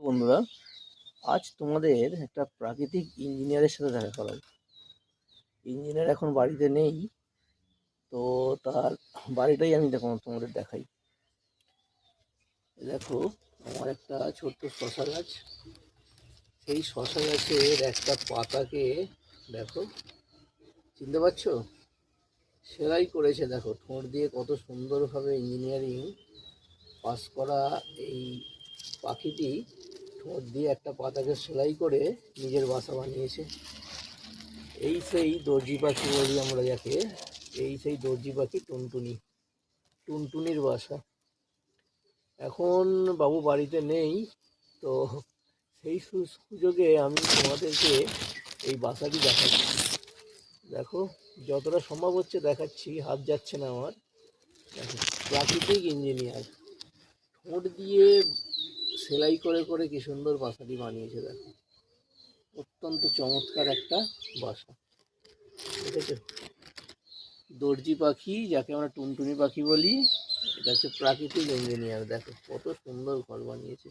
বন্ধুরা, আজ তোমাদের একটা প্রাকৃতিক ইঞ্জিনিয়ারের সাথে দেখা করাবো। ইঞ্জিনিয়ার এখন বাড়িতে নেই, তো তার বাড়িটাই আমি দেখো তোমাদের দেখাই। দেখো, আমার একটা ছোট্ট শশা গাছ। সেই শশা গাছের একটা পাতাকে দেখো, চিনতে পারছ? সেলাই করেছে, দেখো, ঠোঁট দিয়ে কত সুন্দরভাবে ইঞ্জিনিয়ারিং পাস করা এই পাখিটি। ঠোঁট দিয়ে একটা পাতাকে সেলাই করে নিজের বাসা বানিয়েছে। এই সেই দর্জি পাখি বলি আমরা যাকে। এই সেই দর্জি পাখি টুনটুনি। টুনটুনির বাসা। এখন বাবু বাড়িতে নেই, তো সেই সুযোগে আমি তোমাদেরকে এই বাসাটি দেখাচ্ছি। দেখো, যতটা সম্ভব হচ্ছে দেখাচ্ছি, হাত যাচ্ছে না আমার। দেখো, প্রাকৃতিক ইঞ্জিনিয়ার। ঠোঁট দিয়ে সেলাই করে করে কি সুন্দর বাসাটি বানিয়েছে দেখো। অত্যন্ত চমৎকার একটা বাসা। ঠিক আছে দর্জি পাখি, যাকে আমরা টুনটুনি পাখি বলি, এটা হচ্ছে প্রাকৃতিক ইঞ্জিনিয়ার দেখো কত সুন্দর ঘর বানিয়েছে।